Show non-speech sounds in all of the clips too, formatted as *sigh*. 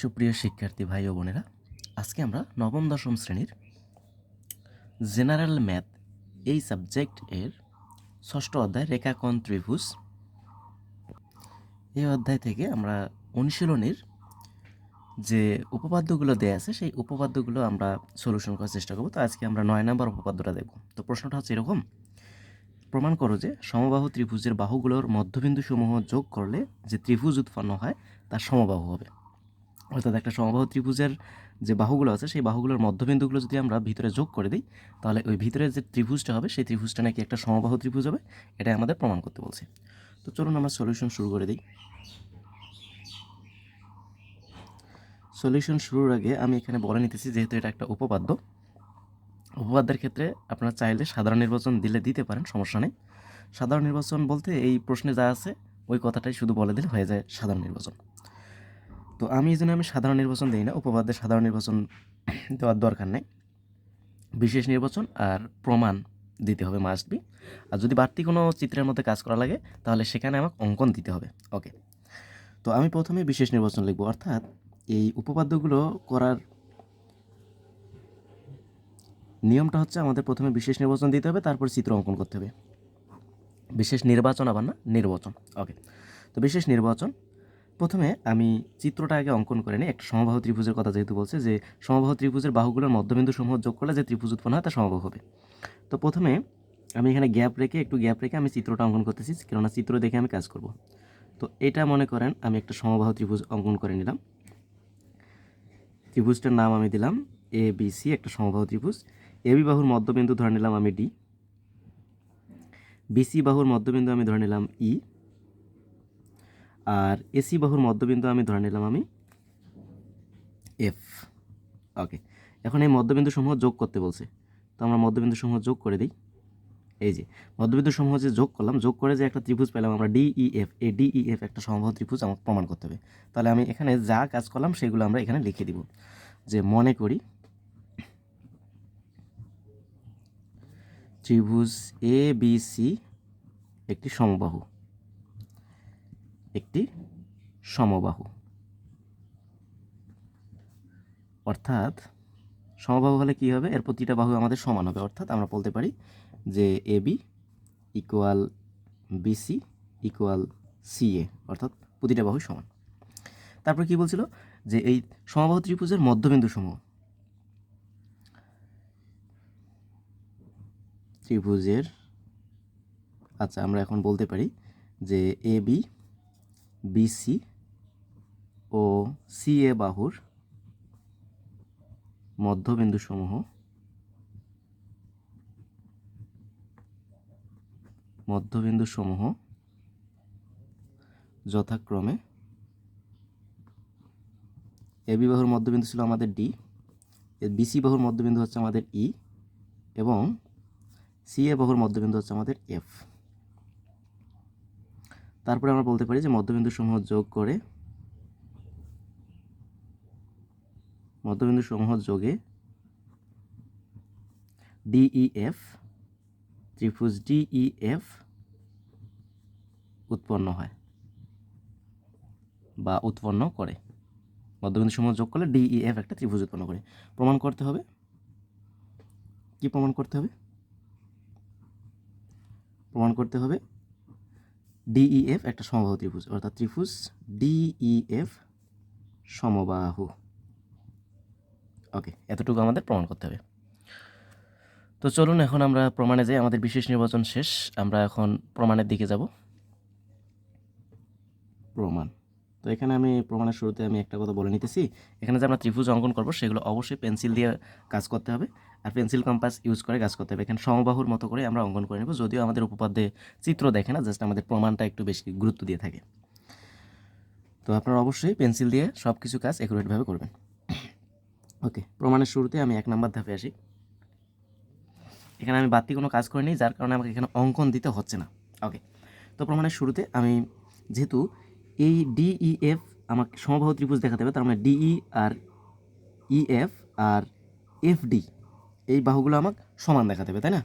সুপ্রিয় শিক্ষার্থী ভাই ও বোনেরা, আজকে আমরা নবম, দশম শ্রেণির জেনারেল ম্যাথ এই সাবজেক্ট এর ষষ্ঠ অধ্যায় রেখাকণ ত্রিভুজ। এই অধ্যায় থেকে আমরা অনুশীলনের যে উপপাদ্যগুলো দেয়া আছে, সেই উপপাদ্যগুলো আমরা সলিউশন করার চেষ্টা করব। তো আজকে আমরা নয় নম্বর উপপাদ্যটা দেখব। তো প্রশ্নটা হচ্ছে এরকম, প্রমাণ করো যে সমবাহু ত্রিভুজের বাহুগুলোর মধ্যবিন্দু সমূহ যোগ করলে যে ত্রিভুজ উৎপন্ন হয়, তার সমবাহু হবে। অর্থাৎ একটা সমবাহু ত্রিভুজের যে বাহুগুলো আছে, সেই বাহুগুলোর মধ্যবিন্দুগুলো যদি আমরা ভিতরে যোগ করে দিই, তাহলে ওই ভিতরে যে ত্রিভুজটা হবে, সেই ত্রিভুজটা নাকি একটা সমবাহু ত্রিভুজ হবে, এটাই আমাদের প্রমাণ করতে বলছে। তো চলুন আমরা সলিউশন শুরু করে দিই। সলিউশন শুরুর আগে আমি এখানে বলে নিতেছি, যেহেতু এটা একটা উপপাদ্য। উপপাদ্যের ক্ষেত্রে আপনারা চাইলে সাধারণ নির্বাচন দিলে দিতে পারেন, সমস্যা নেই। সাধারণ নির্বাচন বলতে এই প্রশ্নে যা আছে, ওই কথাটাই শুধু বলে দিলে হয়ে যায় সাধারণ নির্বাচন। তো আমি এই জন্য আমি সাধারণ নির্বাচন দিই না উপপাদ্যে সাধারণ নির্বাচন *clears throat* দেওয়ার দরকার নেই। বিশেষ নির্বাচন আর প্রমাণ দিতে হবে মাস্ট বি আর যদি বাড়তি কোনো চিত্রের মধ্যে কাজ করা লাগে, তাহলে সেখানে আমাকে অঙ্কন দিতে হবে। ওকে তো আমি প্রথমে বিশেষ নির্বাচন লিখব, অর্থাৎ এই উপপাদ্যগুলো করার নিয়মটা হচ্ছে আমাদের প্রথমে বিশেষ নির্বাচন দিতে হবে, তারপর চিত্র অঙ্কন করতে হবে। বিশেষ নির্বাচন আবার না, নির্বাচন। ওকে তো বিশেষ নির্বাচন প্রথমে আমি চিত্রটা আগে অঙ্কন করে নিই। একটা সমবাহু ত্রিভুজের কথা যেহেতু বলছে যে, সমবাহু ত্রিভুজের বাহুগুলোর মধ্যবিন্দু সমূহ যোগ করলে যে ত্রিভুজ উৎপন্ন হয় তা সমবাহু হবে। তো প্রথমে আমি এখানে গ্যাপ রেখে, একটু গ্যাপ রেখে আমি চিত্রটা অঙ্কন করতেছি, কেননা চিত্র দেখে আমি কাজ করব। তো এটা মনে করেন আমি একটা সমবাহু ত্রিভুজ অঙ্কন করে নিলাম। ত্রিভুজটার নাম আমি দিলাম এ বি সি একটা সমবাহু ত্রিভুজ। এ বি বাহুর মধ্যবিন্দু ধরে নিলাম আমি ডি বিসি বাহুর মধ্যবিন্দু আমি ধরে নিলাম ই আর এসি বাহুর মধ্যবিন্দু আমি ধরে নিলাম আমি এফ ওকে এখন এই মধ্যবিন্দু সমূহ যোগ করতে বলছে। তো আমরা মধ্যবিন্দু সমূহ যোগ করে দিই। এই যে মধ্যবিন্দু সমূহ যে যোগ করলাম, যোগ করে যে একটা ত্রিভুজ পেলাম আমরা ডিইএফ এই ডিইএফ একটা সমবাহু ত্রিভুজ আমাকে প্রমাণ করতে হবে। তাহলে আমি এখানে যা কাজ করলাম সেগুলো আমরা এখানে লিখে দিব। যে মনে করি ত্রিভুজ এ বি সি একটি সমবাহু। একটি সমবাহু। অর্থাৎ সমবাহু হলে কী হবে? এর প্রতিটা বাহু আমাদের সমান হবে। অর্থাৎ আমরা বলতে পারি যে A B equal BC equal CA অর্থাৎ প্রতিটা বাহু সমান। তারপর কি বলছিল? যে এই সমবাহু ত্রিভুজের মধ্যবিন্দু সমূহ ত্রিভুজের আচ্ছা আমরা এখন বলতে পারি যে এ বি বিসি ও সিএ বাহুর মধ্যবিন্দু সমূহ মধ্যবিন্দু সমূহ যথাক্রমে এ বি বাহুর মধ্যবিন্দু ছিল আমাদের ডি বিসি বাহুর মধ্যবিন্দু হচ্ছে আমাদের ই এবং সি এ বাহুর মধ্যবিন্দু হচ্ছে আমাদের এফ তারপরে আমরা বলতে পারি যে মধ্যবিন্দু সমূহ যোগ করে মধ্যবিন্দু সমূহ যোগে ডিইএফ ত্রিভুজ ডিইএফ উৎপন্ন হয় বা উৎপন্ন করে। মধ্যবিন্দু সমূহ যোগ করলে ডিইএফ একটা ত্রিভুজ উৎপন্ন করে। প্রমাণ করতে হবে। কি প্রমাণ করতে হবে? প্রমাণ করতে হবে ডিইএফ একটা সমবাহু ত্রিভুজ, অর্থাৎ ত্রিভুজ ডিইএফ সমবাহু। ওকে এতটুকু আমাদের প্রমাণ করতে হবে। তো চলুন এখন আমরা প্রমাণে যাই, আমাদের বিশেষ নির্বাচন শেষ, আমরা এখন প্রমাণের দিকে যাব। প্রমাণ। তো এখানে আমি প্রমাণের শুরুতে আমি একটা কথা বলে নিতেছি। এখানে যে আমরা ত্রিভুজ অঙ্কন করব সেগুলো অবশ্যই পেন্সিল দিয়ে কাজ করতে হবে আর পেন্সিল কম্পাস ইউজ করে কাজ করতে হবে। এখানে সমবাহুর মতো করে আমরা অঙ্কন করে নেব, যদিও আমাদের উপপাদ্যে চিত্র দেখে না, জাস্ট আমাদের প্রমাণটা একটু বেশি গুরুত্ব দিয়ে থাকে। তো আপনারা অবশ্যই পেন্সিল দিয়ে সব কিছু কাজ একুরেটভাবে করবেন। ওকে, প্রমাণের শুরুতে আমি এক নম্বর ধাপে আসি। এখানে আমি বাড়তি কোনো কাজ করিনি, যার কারণে আমাকে এখানে অঙ্কন দিতে হচ্ছে না। ওকে, তো প্রমাণের শুরুতে আমি যেহেতু এই ডিইএফ আমাকে সমবাহু ত্রিভুজ দেখাতে হবে, তার মানে ডিই আর ইএফ আর এফডি এই বাহুগুলো আমাকে সমান দেখাতে হবে, তাই না?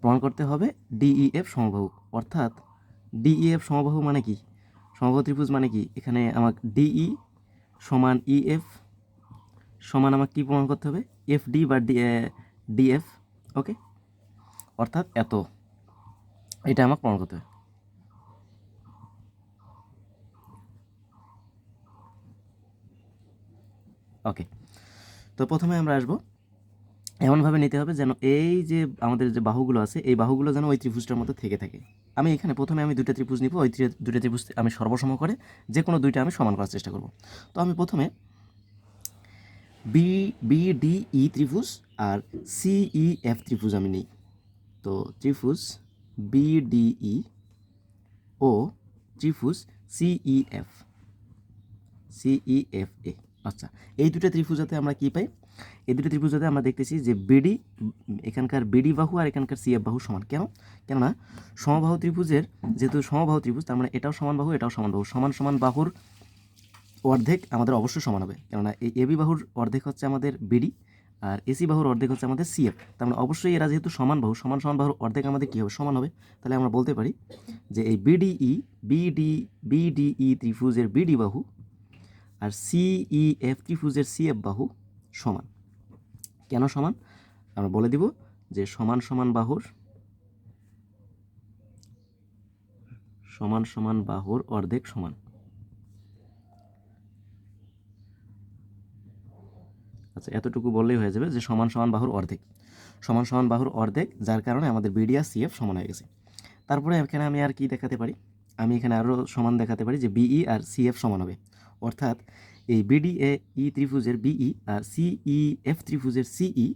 প্রমাণ করতে হবে ডিইএফ সমবাহু, অর্থাৎ ডিইএফ সমবাহু মানে কি? সমবাহু ত্রিভুজ মানে কি? এখানে আমাকে ডিই সমান ইএফ সমান আমাকে কী প্রমাণ করতে হবে? এফ ডি বা ডি ডিএফ ওকে অর্থাৎ এত, এটা আমাকে প্রমাণ করতে হবে। ওকে তো প্রথমে আমরা আসব। এমনভাবে নিতে হবে যেন এই যে আমাদের যে বাহুগুলো আছে, এই বাহুগুলো যেন ওই ত্রিভুজটার মধ্যে থেকে থাকে। আমি এখানে প্রথমে আমি দুটো ত্রিভুজ নিব, ওই দুটো ত্রিভুজ আমি সর্বসম করে যে কোনো দুইটা আমি সমান করার চেষ্টা করব। তো আমি প্রথমে বি বি ডি ই ত্রিভুজ আর সি ই এফ ত্রিভুজ আমি নিই। তো ত্রিভুজ বি ডি ই ও ত্রিভুজ সিই এফ সিই এফ এ আচ্ছা এই দুটো ত্রিভুজাতে আমরা কি পাই? এই দুটো ত্রিভুজাতে আমরা দেখতেছি যে বিডি, এখানকার বিডি বাহু আর এখানকার সিএফ বাহু সমান। কেন? কেননা সমবাহু ত্রিভুজের যেহেতু সমবাহু ত্রিভুজ, তার মানে এটাও সমান বাহু, এটাও সমান বাহু। সমান সমান বাহুর অর্ধেক আমাদের অবশ্যই সমান হবে। কেননা এই এবি বাহুর অর্ধেক হচ্ছে আমাদের বিডি আর এসি বাহুর অর্ধেক হচ্ছে আমাদের সিএফ। তার মানে অবশ্যই এরা যেহেতু সমান বাহু, সমান সমান বাহুর অর্ধেক আমাদের কী হবে? সমান হবে। তাহলে আমরা বলতে পারি যে এই বিডিই বিডি বিডিই ত্রিভুজের বিডি বাহু আর সিই এফ ত্রিভুজের সি এফ বাহু সমান। কেন সমান? আমরা বলে দিব যে সমান সমান বাহুর, সমান সমান বাহুর অর্ধেক সমান। আচ্ছা এতটুকু বললেই হয়ে যাবে যে সমান সমান বাহুর অর্ধেক। সমান সমান বাহুর অর্ধেক, যার কারণে আমাদের বিডি আর সিএফ সমান হয়ে গেছে। তারপরে এখানে আমি আর কি দেখাতে পারি? আমি এখানে আরও সমান দেখাতে পারি যে বিই আর সিএফ সমান হবে। অর্থাৎ এই বিডি এ ই ত্রিভুজের বিই আর সিই এফ ত্রিভুজের সিই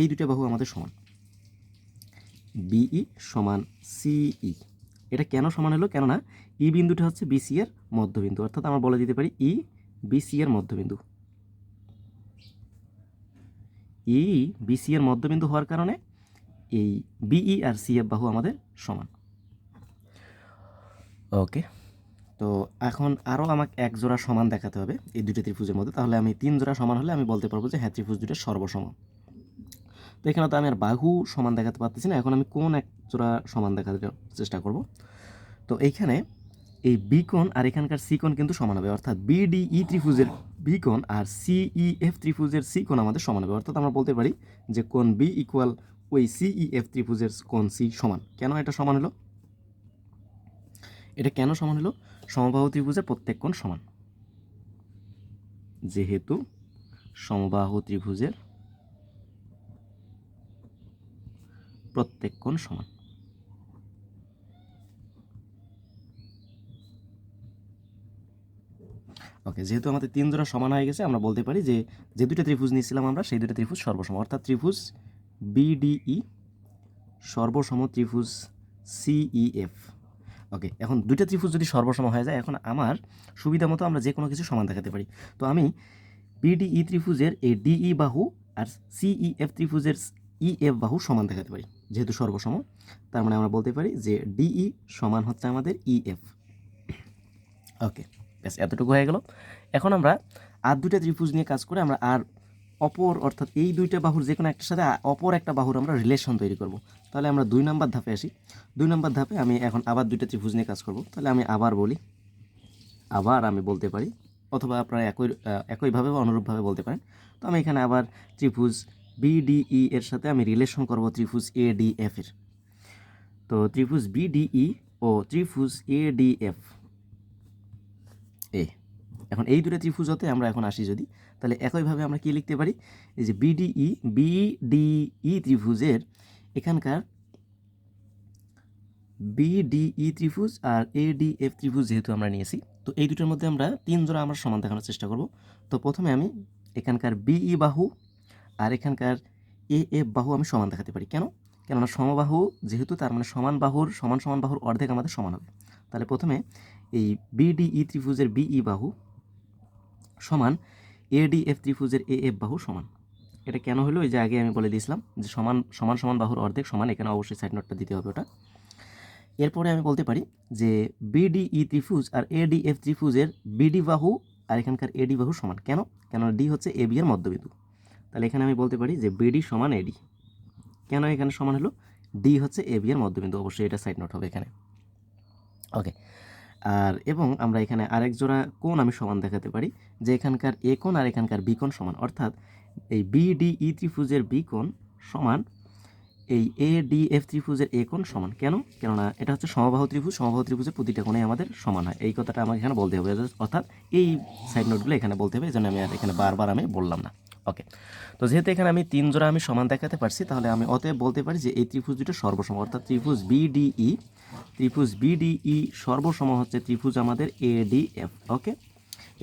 এই দুটা বাহু আমাদের সমান। বিই সমান সিই এটা কেন সমান হলো? কেননা ই বিন্দুটা হচ্ছে বিসি এর মধ্যবিন্দু। অর্থাৎ আমরা বলে দিতে পারি ই বিসি এর মধ্যবিন্দু। ই বিসি এর মধ্যবিন্দু হওয়ার কারণে এই বিই আর সি এফ বাহু আমাদের সমান। ওকে তো এখন আরও আমাকে এক জোড়া সমান দেখাতে হবে এই দুটো ত্রিভুজের মধ্যে। তাহলে আমি তিন জোড়া সমান হলে আমি বলতে পারব যে হ্যাঁ ত্রিভুজ দুটো সর্বসম তো এখানে তো আমি আর বাহু সমান দেখাতে পারতেছি না। এখন আমি কোন এক জোড়া সমান দেখাতে চেষ্টা করব। তো এইখানে এই বিকোণ আর এখানকার সিকোণ কিন্তু সমান হবে। অর্থাৎ বিডিই ত্রিভুজের বিকোণ আর সিইএফ ত্রিভুজের সিকোণ আমাদের সমান হবে। অর্থাৎ আমরা বলতে পারি যে কোণ বি ইকুয়াল ওই সিইএফ ত্রিভুজের কোণ সি সমান। কেন এটা সমান হলো? এটা কেন সমান হলো? সমবাহু ত্রিভুজের প্রত্যেক কোণ সমান। যেহেতু সমবাহু ত্রিভুজের প্রত্যেক কোণ সমান। ওকে, যেহেতু আমাদের তিন জোড়া সমান হয়ে গেছে, আমরা বলতে পারি যে যে দুটো ত্রিভুজ নিয়েছিলাম আমরা, সেই দুটো ত্রিভুজ সর্বসম। অর্থাৎ ত্রিভুজ বিডিই সর্বসম ত্রিভুজ সিইএফ ওকে এখন দুইটা ত্রিভুজ যদি সর্বসম হয়ে যায়, এখন আমার সুবিধা মতো আমরা যে কোনো কিছু সমান দেখাতে পারি। তো আমি বিডিই ত্রিভুজের এই ডিই বাহু আর সিইএফ ত্রিভুজের ইএফ বাহু সমান দেখাতে পারি, যেহেতু সর্বসম। তার মানে আমরা বলতে পারি যে ডিই সমান হচ্ছে আমাদের ইএফ ওকে ব্যাস, এতটুকু হয়ে গেল। এখন আমরা আর দুটা ত্রিভুজ নিয়ে কাজ করে আমরা আর অপর অর্থাৎ এই দুইটা বাহুর যে কোনো একটার সাথে অপর একটা বাহুর আমরা রিলেশন তৈরি করব। তাহলে আমরা দুই নম্বর ধাপে আসি। দুই নম্বর ধাপে আমি এখন আবার দুইটা ত্রিভুজ নিয়ে কাজ করব। তাহলে আমি আবার বলি, আবার আমি বলতে পারি, অথবা আপনারা একই, একইভাবে বা অনুরূপভাবে বলতে পারেন। তো আমি এখানে আবার ত্রিভুজ বিডিই এর সাথে আমি রিলেশন করব ত্রিভুজ এডিএফ এর। তো ত্রিভুজ বিডিই ও ত্রিভুজ এ ডি এফ এ, এখন এই দুটো ত্রিভুজতে আমরা এখন আসি যদি। তাহলে একইভাবে আমরা কি লিখতে পারি? এই যে বিডিই বিডিই ত্রিভুজের এখানকার বিডিই ত্রিভুজ আর এডিএফ ত্রিভুজ যেহেতু আমরা নিয়েছি, তো এই দুটোর মধ্যে আমরা তিন জোড়া আমরা সমান দেখানোর চেষ্টা করব। তো প্রথমে আমি এখানকার বিই বাহু আর এখানকার এ এফ বাহু আমি সমান দেখাতে পারি। কেন? কেননা সমবাহু যেহেতু তার মানে সমান বাহুর, সমান সমান বাহুর অর্ধেক আমাদের সমান হবে। তাহলে প্রথমে এই বিডিই ত্রিভুজের বিই বাহু সমান এডিএফ ত্রিভুজের এ এফ বাহু সমান। এটা কেন হলো? ওই যে আগে আমি বলে দিয়েছিলাম যে সমান সমান সমান বাহুর অর্ধেক সমান, এখানে অবশ্যই সাইড নোটটা দিতে হবে ওটা। এরপরে আমি বলতে পারি যে বিডিই ত্রিভুজ আর এডিএফ ত্রিভুজের বিডি বাহু আর এখানকার এডি বাহু সমান। কেন? কেন ডি হচ্ছে এ বি এর মধ্যবিন্দু। তাহলে এখানে আমি বলতে পারি যে বিডি সমান এডি কেন এখানে সমান হলো? ডি হচ্ছে এ বি এর মধ্যবিন্দু। অবশ্যই এটা সাইড নোট হবে এখানে। ওকে আর এবং আমরা এখানে আরেক জোড়া কোন আমি সমান দেখাতে পারি, যে এখানকার এ কোণ আর এখানকার বি কোণ সমান। অর্থাৎ এই বি ডি ই ত্রিভুজের বি কোণ সমান এই এ ডি এফ ত্রিভুজের এ কোণ সমান। কেন? কেননা এটা হচ্ছে সমবাহু ত্রিভুজ, সমবাহু ত্রিভুজের প্রতিটা কোণে আমাদের সমান হয়। এই কথাটা আমাকে এখানে বলতে হবে। অর্থাৎ এই সাইড নোটগুলো এখানে বলতে হবে, এই জন্য আমি আর এখানে বারবার আমি বললাম না। ওকে তো যেহেতু এখানে আমি তিন জোড়া আমি সমান দেখাতে পারছি, তাহলে আমি অতএব বলতে পারি যে এই ত্রিভুজ দুটো সর্বসম, অর্থাৎ ত্রিভুজ বিডিই ত্রিভুজ বিডিই সর্বসম হচ্ছে ত্রিভুজ আমাদের এডিএফ ওকে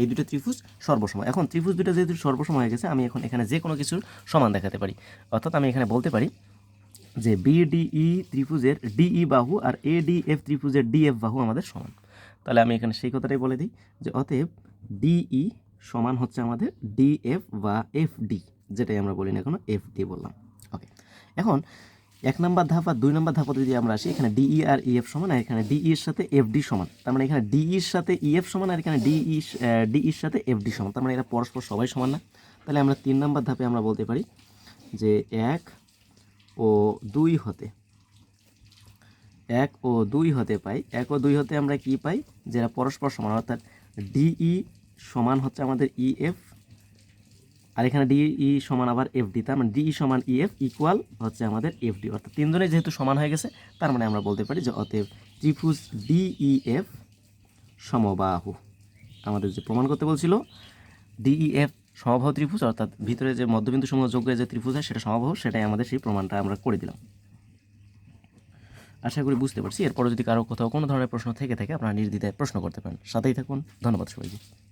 এই দুটো ত্রিভুজ সর্বসম। এখন ত্রিভুজ দুটো যেহেতু সর্বসম হয়ে গেছে, আমি এখন এখানে যে কোনো কিছুর সমান দেখাতে পারি। অর্থাৎ আমি এখানে বলতে পারি যে বিডিই ত্রিভুজের ডিই বাহু আর এডিএফ ত্রিভুজের ডিএফ বাহু আমাদের সমান। তাহলে আমি এখানে সেই কথাটাই বলে দিই যে অতএব ডিই সমান হচ্ছে আমাদের ডিএফ বা এফডি যেটাই আমরা বলি না কোনো এফডি বললাম। ওকে এখন, এক নম্বর ধাপ আর দুই নম্বর ধাপে যদি আমরা আসি, এখানে ডিই আর ইএফ সমান, আর এখানে ডিই এর সাথে এফডি সমান। তার মানে এখানে ডিই এর সাথে ইএফ সমান, আর এখানে ডিই ডিইর সাথে এফডি সমান। তার মানে এরা পরস্পর সবাই সমান না। তাহলে আমরা তিন নম্বর ধাপে আমরা বলতে পারি যে এক ও দুই হতে, এক ও দুই হতে পাই। এক ও দুই হতে আমরা কি পাই? যেটা পরস্পর সমান, অর্থাৎ ডিই সমান হচ্ছে আমাদের ইএফ আর এখানে ডিই সমান আবার এফডি তার মানে ডিই সমান ইএফ ইকুয়াল হচ্ছে আমাদের এফডি অর্থাৎ তিনজনে যেহেতু সমান হয়ে গেছে, তার মানে আমরা বলতে পারি যে অতএব ত্রিভুজ ডিইএফ সমবাহু। আমাদের যে প্রমাণ করতে বলছিল ডিইএফ সমবাহু ত্রিভুজ, অর্থাৎ ভিতরে যে মধ্যবিন্দু সমূহ যোগ্য যে ত্রিভুজ হয়, সেটা সমবাহু, সেটাই আমাদের সেই প্রমাণটা আমরা করে দিলাম। আশা করি বুঝতে পারছি। এরপরে যদি কারও কোথাও কোনো ধরনের প্রশ্ন থেকে থাকে, আপনারা নির্দ্বিধায় প্রশ্ন করতে পারেন। সাথেই থাকুন। ধন্যবাদ সবাইকে।